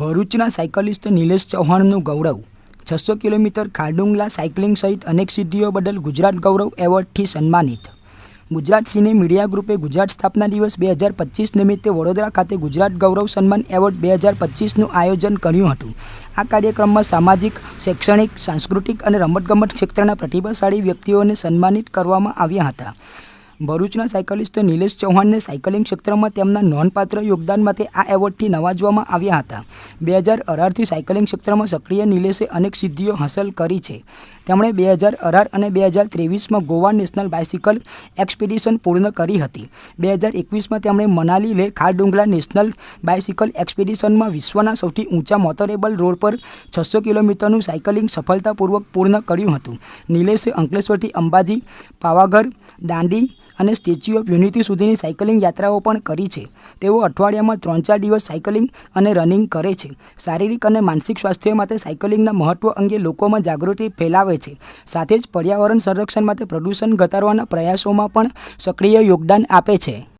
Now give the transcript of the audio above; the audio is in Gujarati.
ભરૂચના સાયકલિસ્ટ નિલેશ ચૌહાણનું ગૌરવ. છસો કિલોમીટર ખાડુંગલા સાયકલિંગ સહિત અનેક સિદ્ધિઓ બદલ ગુજરાત ગૌરવ એવોર્ડથી સન્માનિત. ગુજરાત સિને મીડિયા ગ્રુપે ગુજરાત સ્થાપના દિવસ બે હજાર પચીસ નિમિત્તે વડોદરા ખાતે ગુજરાત ગૌરવ સન્માન એવોર્ડ બે હજાર પચીસનું આયોજન કર્યું હતું. આ કાર્યક્રમમાં સામાજિક, શૈક્ષણિક, સાંસ્કૃતિક અને રમતગમત ક્ષેત્રના પ્રતિભાશાળી વ્યક્તિઓને સન્માનિત કરવામાં આવ્યા હતા. ભરૂચના સાયકલિસ્ટ નિલેશ ચૌહાણને સાયકલિંગ ક્ષેત્રમાં તેમના નોંધપાત્ર યોગદાન માટે આ એવોર્ડથી નવાજવામાં આવ્યા હતા. બે હજાર અઢારથી સાયકલિંગ ક્ષેત્રમાં સક્રિય નિલેશે અનેક સિદ્ધિઓ હાંસલ કરી છે. તેમણે બે હજાર અઢાર અને બે હજાર ત્રેવીસમાં ગોવા નેશનલ બાઇસિકલ એક્સપિડિશન પૂર્ણ કરી હતી. બે હજાર એકવીસમાં તેમણે મનાલી લે ખારડુંગલા નેશનલ બાઇસિકલ એક્સપિડિશનમાં વિશ્વના સૌથી ઊંચા મોટરેબલ રોડ પર છસો કિલોમીટરનું સાયકલિંગ સફળતાપૂર્વક પૂર્ણ કર્યું હતું. નિલેશે અંકલેશ્વરથી અંબાજી, પાવાગઢ, દાંડી અને સ્ટેચ્યુ ઓફ યુનિટી સુધીની સાયકલિંગ યાત્રાઓ પણ કરી છે. તેઓ અઠવાડિયામાં ત્રણ ચાર દિવસ સાયકલિંગ અને રનિંગ કરે છે. શારીરિક અને માનસિક સ્વાસ્થ્ય માટે સાયકલિંગના મહત્ત્વ અંગે લોકોમાં જાગૃતિ ફેલાવે છે. સાથે જ પર્યાવરણ સંરક્ષણ માટે પ્રદૂષણ ઘટાડવાના પ્રયાસોમાં પણ સક્રિય યોગદાન આપે છે.